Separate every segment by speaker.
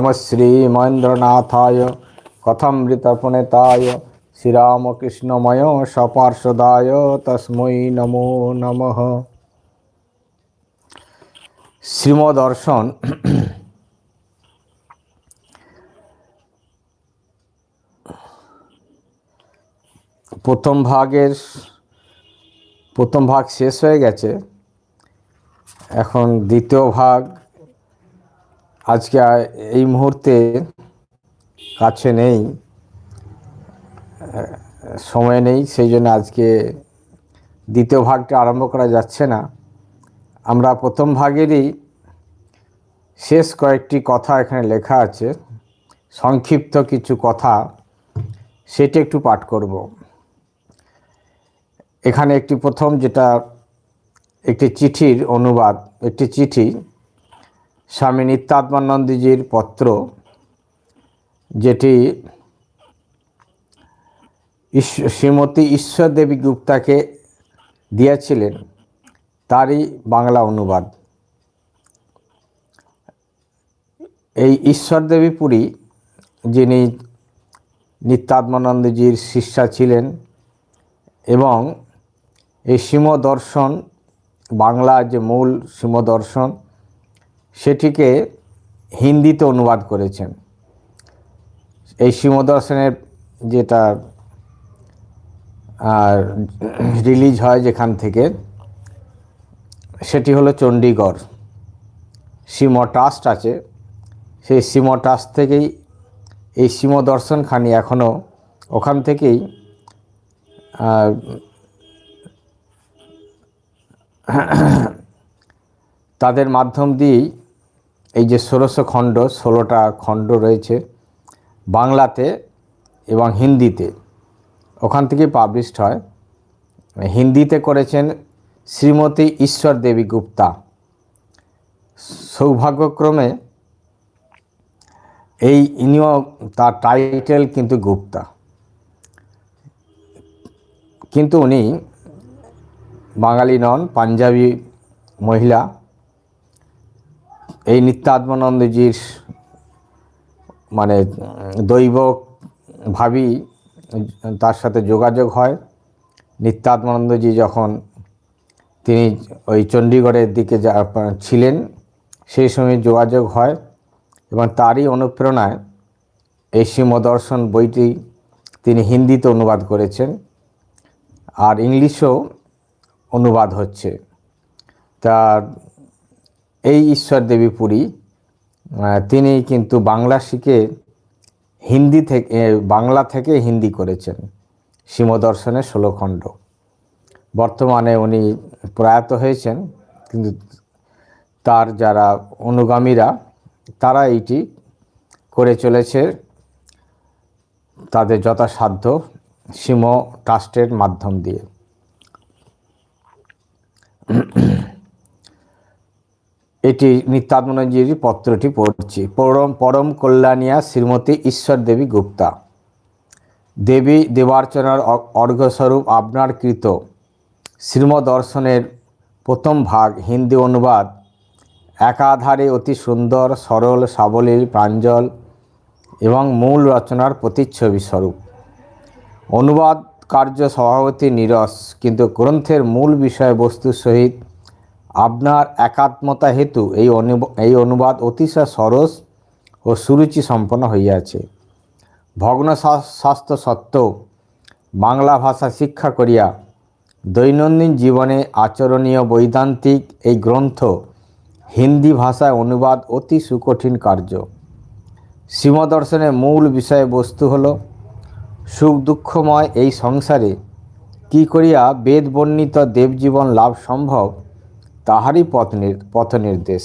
Speaker 1: নম শ্রীমহেন্দ্রনাথায় কথামৃতপ্রণেতায় শ্রীরামকৃষ্ণময় সপার্শ্বদায় তস্মৈ নমো নমঃ শ্রীমদর্শন প্রথম ভাগের প্রথম ভাগ শেষ হয়ে গেছে। এখন দ্বিতীয় ভাগ আজকে এই মুহূর্তে কাছে নেই, সময় নেই, সেই জন্য আজকে দ্বিতীয় ভাগটা আরম্ভ করা যাচ্ছে না। আমরা প্রথম ভাগেরই শেষ কয়েকটি কথা এখানে লেখা আছে, সংক্ষিপ্ত কিছু কথা, সেটি একটু পাঠ করব। এখানে একটি প্রথম, যেটা একটি চিঠির অনুবাদ, একটি চিঠি স্বামী নিত্যাত্মানন্দজির পত্র, যেটি শ্রীমতী ঈশ্বর দেবী গুপ্তাকে দিয়েছিলেন, তারই বাংলা অনুবাদ। এই ঈশ্বর দেবী পুরী, যিনি নিত্যাত্মানন্দজির শিষ্যা ছিলেন এবং এই দর্শন বাংলা যে মূল দর্শন সেটিকে হিন্দিতে অনুবাদ করেছেন। এই দর্শনের যেটা রিলিজ হয় যেখান থেকে, সেটি হলো চণ্ডীগড় সিম ট্রাস্ট আছে। সেই সিম ট্রাস্ট থেকেই এই সিম দর্শনখানি এখনও ওখান থেকেই তাদের মাধ্যম দিয়েই এই যে ষোলোশো খণ্ড, ষোলোটা খণ্ড রয়েছে বাংলাতে এবং হিন্দিতে। ওখান থেকে পাবলিশড হয়। হিন্দিতে করেছেন শ্রীমতী ঈশ্বর দেবী গুপ্তা। সৌভাগ্যক্রমে এই ইনিও তার টাইটেল কিন্তু গুপ্তা। কিন্তু উনি বাঙালি নন, পাঞ্জাবি মহিলা। এই নিত্যাত্মানন্দজির মানে দৈব ভাবি তার সাথে যোগাযোগ হয়। নিত্যাত্মানন্দজি যখন তিনি ওই চণ্ডীগড়ের দিকে যা ছিলেন, সেই সময় যোগাযোগ হয় এবং তারই অনুপ্রেরণায় এই দর্শন বইটি তিনি হিন্দিতে অনুবাদ করেছেন আর ইংলিশও অনুবাদ হচ্ছে। তার এই ঈশ্বর দেবী পুরী তিনি কিন্তু বাংলা শিখে হিন্দি থেকে বাংলা থেকে হিন্দি করেছেন সীমদর্শনের ষোলখণ্ড। বর্তমানে উনি প্রয়াত হয়েছেন, কিন্তু তার যারা অনুগামীরা, তারা এইটি করে চলেছে তাদের যথাসাধ্য সীম ট্রাস্টের মাধ্যম দিয়ে। এটি নিত্যাত্মনজির পত্রটি পড়ছি। পরম পরম কল্যাণিয়া শ্রীমতী ঈশ্বর দেবী গুপ্তা। দেবী দেবার্চনার অর্ঘ্যস্বরূপ আপনার কৃত শ্রীম দর্শনের প্রথম ভাগ, হিন্দি অনুবাদ। একাধারে অতি সুন্দর, সরল, সাবলীল, প্রাঞ্জল এবং মূল রচনার প্রতিচ্ছবি স্বরূপ। অনুবাদ কার্য সভাপতি নিরস, কিন্তু গ্রন্থের মূল বিষয়বস্তুর সহিত আপনার একাত্মতা হেতু এই এই অনুবাদ অতিশয় সরস ও সুরুচি সম্পন্ন হইয়াছে। ভগ্ন স্বাস্থ্য সত্ত্বেও বাংলা ভাষা শিক্ষা করিয়া দৈনন্দিন জীবনে আচরণীয় বৈদান্তিক এই গ্রন্থ হিন্দি ভাষায় অনুবাদ অতি সুকঠিন কার্য। শ্রীমদর্শনের মূল বিষয়বস্তু হল, সুখ দুঃখময় এই সংসারে কি করিয়া বেদ বর্ণিত দেবজীবন লাভ সম্ভব তাহারই পথ পথ নির্দেশ।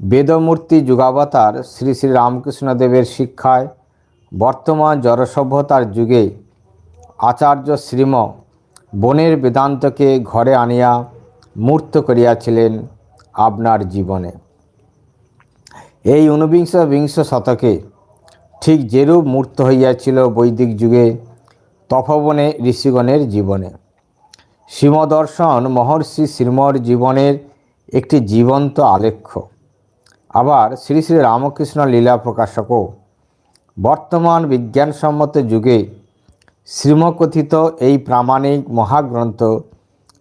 Speaker 1: বেদমূর্তি যুগাবতার শ্রী শ্রী রামকৃষ্ণদেবের শিক্ষায় বর্তমান জড়সভ্যতার যুগে আচার্য শ্রীম বনের বেদান্তকে ঘরে আনিয়া মূর্ত করিয়াছিলেন আপনার জীবনে। এই ঊনবিংশ বিংশ শতকে ঠিক যেরূপ মূর্ত হইয়াছিল বৈদিক যুগে তপবনে ঋষিগণের জীবনে। শ্রীমদর্শন মহর্ষি শ্রীমর জীবনের একটি জীবন্ত আলেখ্য। আবার শ্রী শ্রী রামকৃষ্ণ লীলা প্রকাশকও। বর্তমান বিজ্ঞানসম্মত যুগে শ্রীমকথিত এই প্রামাণিক মহাগ্রন্থ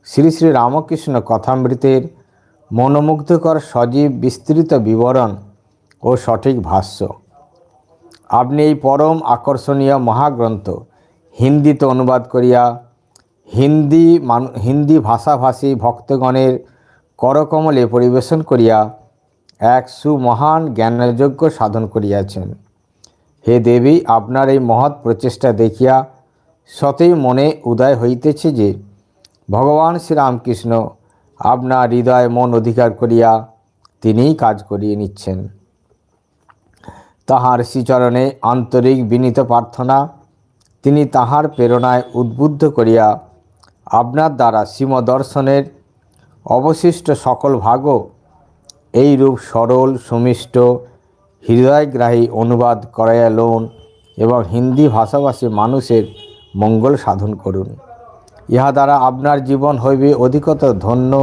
Speaker 1: শ্রী শ্রী রামকৃষ্ণ কথামৃতের মনোমুগ্ধকর সজীব বিস্তৃত বিবরণ ও সঠিক ভাষ্য। আপনি এই পরম আকর্ষণীয় মহাগ্রন্থ হিন্দিতে অনুবাদ করিয়া হিন্দি হিন্দি ভাষাভাষী ভক্তগণের করকমলে পরিবেশন করিয়া এক সুমহান জ্ঞানযোগ্য সাধন করিয়াছেন। হে দেবী, আপনার এই মহৎ প্রচেষ্টা দেখিয়া সতেই মনে উদয় হইতেছে যে, ভগবান শ্রীরামকৃষ্ণ আপনার হৃদয় মন অধিকার করিয়া তিনিই কাজ করিয়ে নিচ্ছেন। তাহার শ্রীচরণে আন্তরিক বিনীত প্রার্থনা, তিনি তাহার প্রেরণায় উদ্বুদ্ধ করিয়া আপনার দ্বারা দর্শনের অবশিষ্ট সকল ভাগও এই রূপ সরল, সুমিষ্ট, হৃদয়গ্রাহী অনুবাদ করাইয়া লোন এবং হিন্দি ভাষাভাষী মানুষের মঙ্গল সাধন করুন। ইহা দ্বারা আপনার জীবন হইবে অধিকতর ধন্য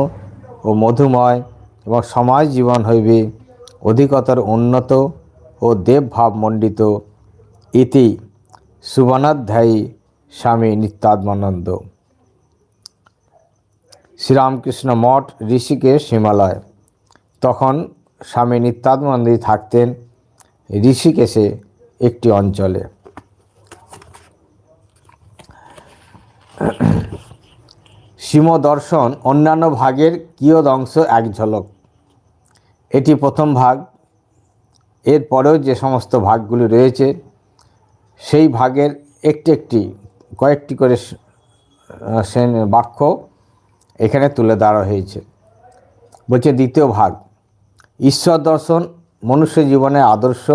Speaker 1: ও মধুময় এবং সমাজ জীবন হইবে অধিকতর উন্নত ও দেবভাবমণ্ডিত ইতি সুবর্ণাধ্যায়ী স্বামী নিত্যাত্মানন্দ। শ্রীরামকৃষ্ণ মঠ, ঋষিকেশ, হিমালয়। তখন স্বামী নিত্যাত্মানন্দী থাকতেন ঋষিকেশে একটি অঞ্চলে। দর্শন অন্যান্য ভাগের কিয়দ অংশ এক ঝলক। এটি প্রথম ভাগ। এরপরেও যে সমস্ত ভাগগুলি রয়েছে, সেই ভাগের একটি একটি, কয়েকটি করে বাক্য এখানে তুলে ধরা হয়েছে। বলছে, দ্বিতীয় ভাগ, ঈশ্বর দর্শন, মনুষ্য জীবনের আদর্শ,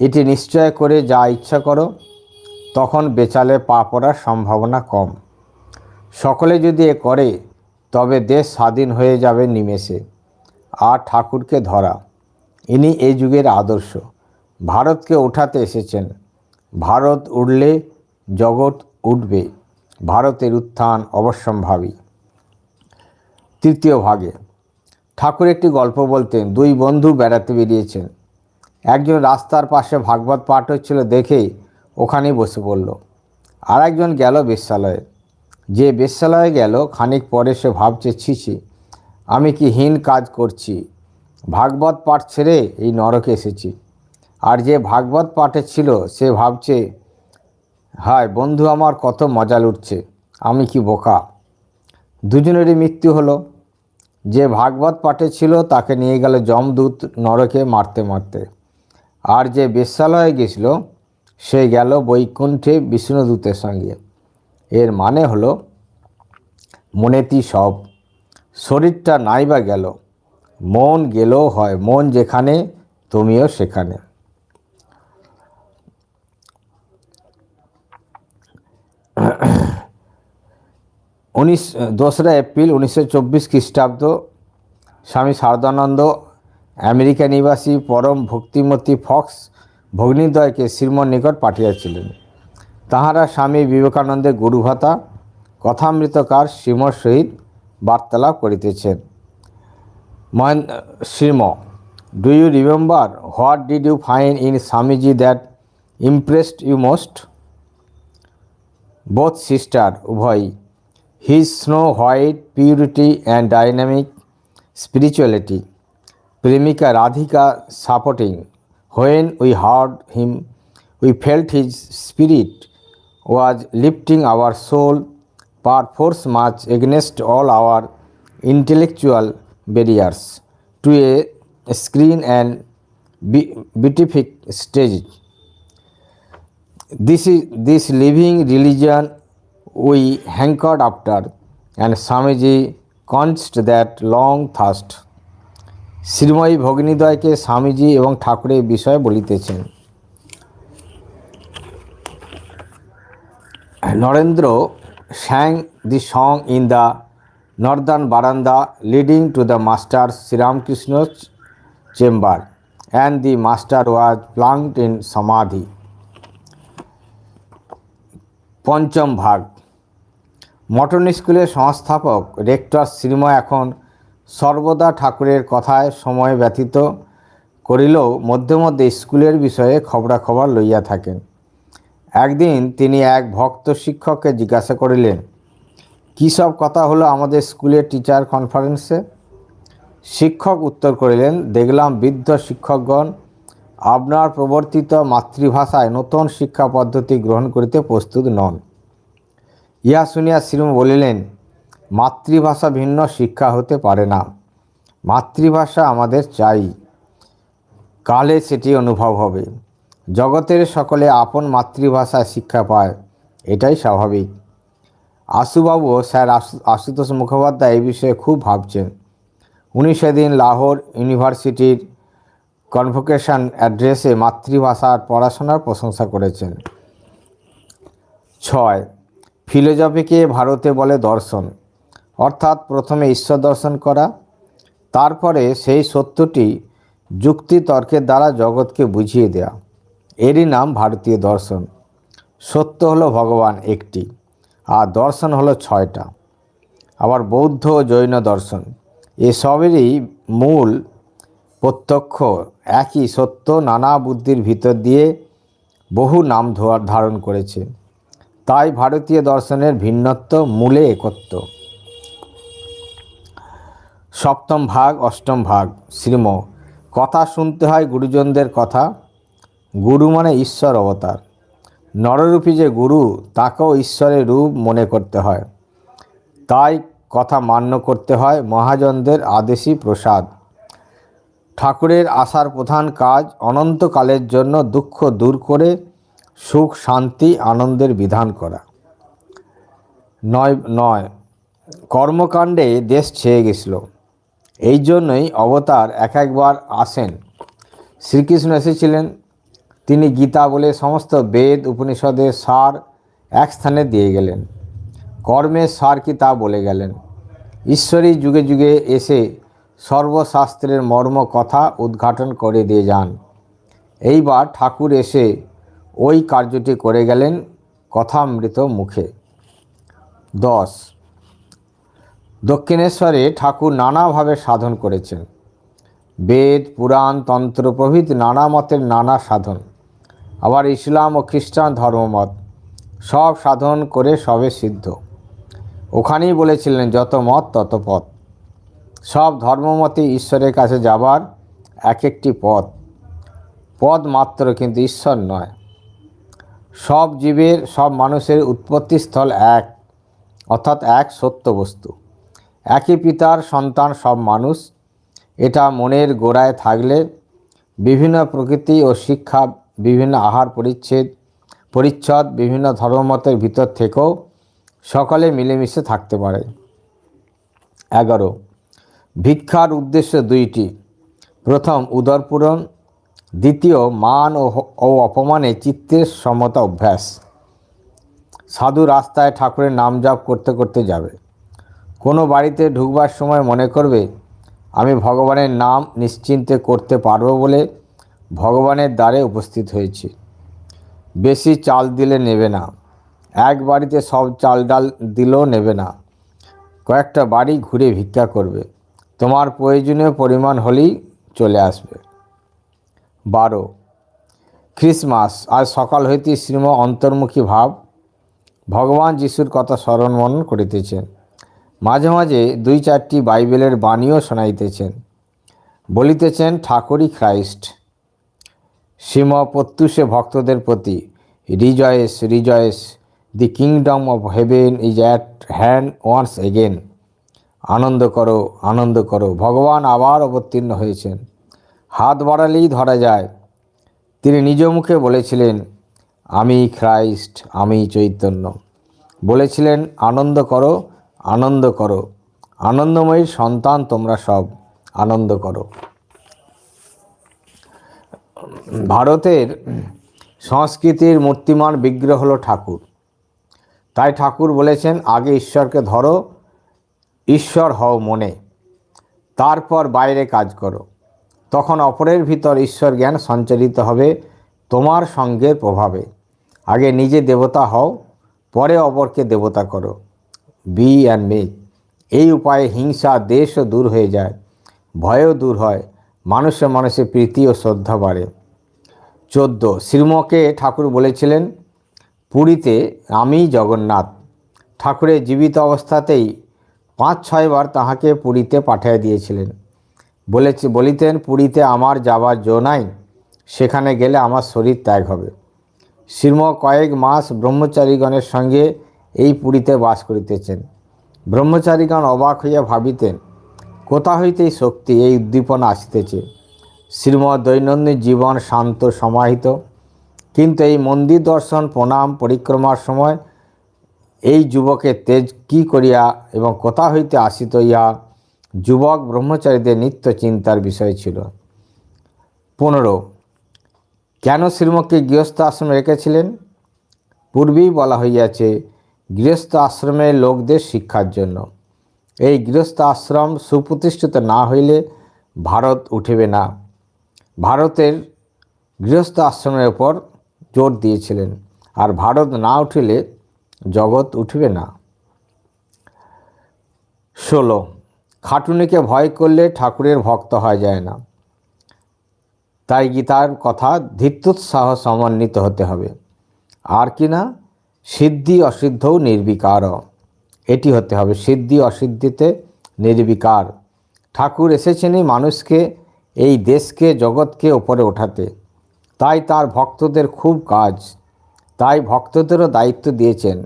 Speaker 1: এটি নিশ্চয় করে যা ইচ্ছা করো, তখন বেচালে পা পড়ার সম্ভাবনা কম। সকলে যদি এ করে, তবে দেশ স্বাধীন হয়ে যাবে নিমেষে। আর ঠাকুরকে ধরা, ইনি এই যুগের আদর্শ। ভারতকে ওঠাতে এসেছেন। ভারত উঠলে জগৎ উঠবে। ভারতের উত্থান অবশ্যম্ভাবী। তৃতীয় ভাগে। ঠাকুর একটি গল্প বলতেন, দুই বন্ধু বেড়াতে বেরিয়েছেন। একজন রাস্তার পাশে ভাগবত পাঠ হচ্ছিল দেখেই ওখানেই বসে পড়ল। আর একজন গেল বেশ্যালয়ে। যে বেশ্যালয়ে গেল, খানিক পরে সে ভাবছে ছিছি আমি কি হীন কাজ করছি। ভাগবত পাঠ ছেড়ে এই নরকে এসেছি। আর যে ভাগবত পাঠে ছিল, সে ভাবছে, হায়, বন্ধু আমার কত মজা লুটছে, আমি কি বোকা। দুজনেরই মৃত্যু হলো। যে ভাগবত পাঠে ছিল তাকে নিয়ে গেল যমদূত নরকে মারতে মারতে। আর যে বেশ্যালয়ে গেছিল, সে গেল বৈকুণ্ঠে বিষ্ণুদূতের সঙ্গে। এর মানে হলো, মনেতি সব। শরীরটা নাই বা গেল। মন গেলেও হয়, মন যেখানে তুমিও সেখানে। উনিশ দোসরা এপ্রিল উনিশশো চব্বিশ খ্রিস্টাব্দ, স্বামী শারদানন্দ, আমেরিকা নিবাসী পরম ভক্তিমতী ফক্স ভগ্নিদ্বয়কে শ্রীমন নিকট পাঠিয়েছিলেন। তাহারা স্বামী বিবেকানন্দের গুরুভাতা, কথামৃতকার শ্রীমর সহিত বার্তালাপ করিতেছেন। Mahen Shri M do you remember what did you find in Swamiji that impressed you most both sister উভয় His snow white purity and dynamic spirituality. Premika Radhika supporting. When we heard him, we felt his spirit was lifting our soul perforce much against all our intellectual barriers to a screen and beatific stage. This is this living religion we hankered after, and Swamiji quenched that long thirst. শ্রীময়ী ভগ্নিদয়কে স্বামীজি এবং ঠাকুরের বিষয়ে বলিতেছেন Narendra the song in the northern veranda leading to the master Sri Ramakrishna's chamber and the master was plunged in samadhi. পঞ্চম ভাগ mutton স্কুলের সংস্থাপক, rector Shrimoy এখন সর্বদা ঠাকুরের কথায় সময় ব্যতীত করিলেও মধ্যে মধ্যে স্কুলের বিষয়ে খবরাখবর লইয়া থাকেন। একদিন তিনি এক ভক্ত শিক্ষককে জিজ্ঞাসা করিলেন, কী সব কথা হলো আমাদের স্কুলের টিচার কনফারেন্সে? শিক্ষক উত্তর করিলেন, দেখলাম বৃদ্ধ শিক্ষকগণ আপনার প্রবর্তিত মাতৃভাষায় নতুন শিক্ষা পদ্ধতি গ্রহণ করিতে প্রস্তুত নন। ইহা শুনিয়া শ্রীম বলিলেন, মাতৃভাষা ভিন্ন, শিক্ষা হতে পারে না। মাতৃভাষা আমাদের চাই। কালে সেটি অনুভব হবে। জগতের সকলে আপন মাতৃভাষায় শিক্ষা পায়। এটাই স্বাভাবিক। আশুবাবু স্যার আশু- আশুতোষ মুখোপাধ্যায় এই বিষয়ে খুব ভাবছেন। উনি সেদিন লাহোর ইউনিভার্সিটির কনভোকেশন অ্যাড্রেসে মাতৃভাষার পড়াশোনার প্রশংসা করেছেন। ছয় ফিলোজফিকে ভারতে বলে দর্শন। অর্থাৎ প্রথমে ঈশ্বর দর্শন করা, তারপরে সেই সত্যটি যুক্তি তর্কের দ্বারা জগৎকে বুঝিয়ে দেয়া। এরই নাম ভারতীয় দর্শন। সত্য হলো ভগবান একটি, আর দর্শন হলো ছয়টা। আবার বৌদ্ধ ও জৈন দর্শন এসবেরই মূল প্রত্যক্ষ একই সত্য নানা বুদ্ধির ভিতর দিয়ে বহু নাম ধোয়া- ধারণ করেছে। তাই ভারতীয় দর্শনের ভিন্নত্ব মূলে একত্ব সপ্তম ভাগ, অষ্টম ভাগ, শ্রীম। কথা শুনতে হয় গুরুজনদের কথা। গুরু মানে ঈশ্বর অবতার। নররূপী যে গুরু, তাকেও ঈশ্বরের রূপ মনে করতে হয়। তাই কথা মান্য করতে হয় মহাজনদের আদেশী প্রসাদ। ঠাকুরের আসার প্রধান কাজ অনন্তকালের জন্য দুঃখ দূর করে সুখ, শান্তি, আনন্দের বিধান করা। নয় নয়, কর্মকাণ্ডে দেশ ছেয়ে গেছিল। এই জন্যই অবতার এক একবার আসেন। শ্রীকৃষ্ণ এসেছিলেন। তিনি গীতা বলে সমস্ত বেদ উপনিষদের সার এক স্থানে দিয়ে গেলেন। কর্মের সার কি তা বলে গেলেন। ঈশ্বরী যুগে যুগে এসে সর্বশাস্ত্রের মর্ম কথা উদ্ঘাটন করে দিয়ে যান। এইবার ঠাকুর এসে ওই কার্যটি করে গেলেন কথামৃত মুখে। দশ। দক্ষিণেশ্বরে ঠাকুর নানাভাবে সাধন করেছেন। বেদ, পুরাণ, তন্ত্র প্রভৃতি নানা মতের নানা সাধন। আবার ইসলাম ও খ্রিস্টান ধর্মমত সব সাধন করে সবে সিদ্ধ। ওখানেই বলেছিলেন, যত মত, তত পথ। সব ধর্মমতে ঈশ্বরের কাছে যাবার এক একটি পথ। পদ মাত্র, কিন্তু ঈশ্বর নয়। সব জীবের, সব মানুষের উৎপত্তিস্থল এক, অর্থাৎ এক সত্য বস্তু। একই পিতার সন্তান সব মানুষ, এটা মনের গোড়ায় থাকলে বিভিন্ন প্রকৃতি ও শিক্ষা, বিভিন্ন আহার পরিচ্ছেদ, পরিচ্ছদ, বিভিন্ন ধর্মমতের ভিতর থেকেও সকলে মিলেমিশে থাকতে পারে। এগারো, ভিক্ষার উদ্দেশ্য দুইটি। প্রথম, উদরপূরণ দ্বিতীয়, মান ও অপমানে চিত্তের সমতা অভ্যাস। সাধু রাস্তায় ঠাকুরের নাম জাপ করতে করতে যাবে। কোনো বাড়িতে ঢুকবার সময় মনে করবে, আমি ভগবানের নাম নিশ্চিন্তে করতে পারব বলে ভগবানের দ্বারে উপস্থিত হয়েছি। বেশি চাল দিলে নেবে না। এক বাড়িতে সব চাল ডাল দিলেও নেবে না। কয়েকটা বাড়ি ঘুরে ভিক্ষা করবে। তোমার প্রয়োজনীয় পরিমাণ হলেই চলে আসবে। বারো। খ্রিসমাস আজ সকাল হইতে শ্রীম অন্তর্মুখী ভাব। ভগবান যিশুর কথা স্মরণ মনন করিতেছেন। মাঝে মাঝে দুই চারটি বাইবেলের বাণীও শোনাইতেছেন। বলিতেছেন, ঠাকুরই খ্রাইস্ট। শ্রীম প্রত্যুষে ভক্তদের প্রতি rejoice rejoice. The kingdom of heaven is at hand once again. আনন্দ করো আনন্দ করো। ভগবান আবার অবতীর্ণ হয়েছেন। হাত বাড়ালেই ধরা যায়। তিনি নিজ মুখে বলেছিলেন, আমি খ্রাইস্ট, আমি চৈতন্য। বলেছিলেন, আনন্দ করো আনন্দ করো। আনন্দময়ীর সন্তান তোমরা সব, আনন্দ করো। ভারতের সংস্কৃতির মূর্তিমান বিগ্রহ হলো ঠাকুর। তাই ঠাকুর বলেছেন, আগে ঈশ্বরকে ধরো, ঈশ্বর হও মনে। তারপর বাইরে কাজ করো। তখন অপরের ভিতর ঈশ্বর জ্ঞান সঞ্চারিত হবে তোমার সঙ্গের প্রভাবে। আগে নিজে দেবতা হও, পরে অপরকে দেবতা করো। বি অ্যান্ড মেক এই উপায়ে হিংসা দেশও দূর হয়ে যায়, ভয়ও দূর হয়, মানুষে মানুষে প্রীতি ও শ্রদ্ধা বাড়ে। চোদ্দ। শ্রীমকে ঠাকুর বলেছিলেন, পুরীতে আমি জগন্নাথ। ঠাকুরের জীবিত অবস্থাতেই পাঁচ ছয়বার তাহাকে পুরীতে পাঠিয়ে দিয়েছিলেন। বলেছে, বলিতেন, পুরীতে আমার যাওয়ার জো নাই, সেখানে গেলে আমার শরীর ত্যাগ হবে। শ্রীম কয়েক মাস ব্রহ্মচারীগণের সঙ্গে এই পুরীতে বাস করিতেছেন। ব্রহ্মচারীগণ অবাক হইয়া ভাবিতেন, কোথা হইতে এই শক্তি, এই উদ্দীপনা আসিতেছে? শ্রীম দৈনন্দিন জীবন শান্ত, সমাহিত। কিন্তু এই মন্দির দর্শন, প্রণাম, পরিক্রমার সময় এই যুবকের তেজ কি করিয়া এবং কোথা হইতে আসিত ইহা যুবক ব্রহ্মচারীদের নিত্য চিন্তার বিষয় ছিল। পনেরো, কেন শ্রীমকে গৃহস্থ আশ্রমে রেখেছিলেন? পূর্বেই বলা হইয়াছে, গৃহস্থ আশ্রমে লোকদের শিক্ষার জন্য। এই গৃহস্থ আশ্রম সুপ্রতিষ্ঠিত না হইলে ভারত উঠিবে না। ভারতের গৃহস্থ আশ্রমের ওপর জোর দিয়েছিলেন, আর ভারত না উঠিলে জগৎ উঠবে না। ষোলো খাটুনিকে ভয় করলে ঠাকুরের ভক্ত হওয়া যায় না। তাই গীতার কথা ধৃত্যুৎসাহ সমন্বিত হতে হবে। আর কি না, সিদ্ধি অসিদ্ধও নির্বিকার। এটি হতে হবে, সিদ্ধি অসিদ্ধিতে নির্বিকার। ঠাকুর এসেছেনই মানুষকে, এই দেশকে, জগৎকে ওপরে ওঠাতে। তাই তার ভক্তদের খুব কাজ। তাই ভক্তদেরও দায়িত্ব দিয়েছেন,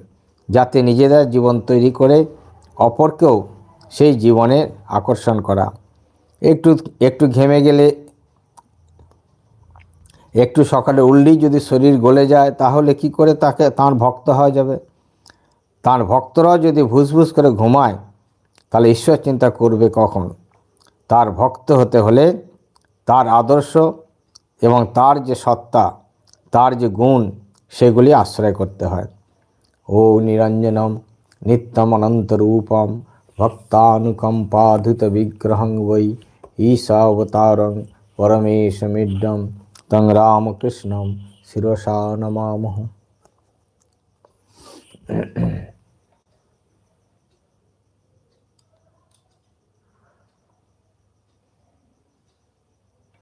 Speaker 1: যাতে নিজেদের জীবন তৈরি করে অপরকেও সেই জীবনে আকর্ষণ করা। একটু একটু ঘেমে গেলে, একটু সকালে উঠলেই যদি শরীর গলে যায়, তাহলে কি করে তাকে, তার ভক্ত হওয়া যাবে? তার ভক্তরাও যদি ভুসভুস করে ঘুমায়, তাহলে ঈশ্বর চিন্তা করবে কখন? তার ভক্ত হতে হলে তার আদর্শ এবং তার যে সত্তা, তার যে গুণ, সেগুলি আশ্রয় করতে হয়। ও নিরঞ্জনম নিত্যম অনন্তরূপম ভক্তানুকম্পাধুত वै ঈশাবতারং পরমেশমিড্ডম তং রামকৃষ্ণম শিরসা নমামহ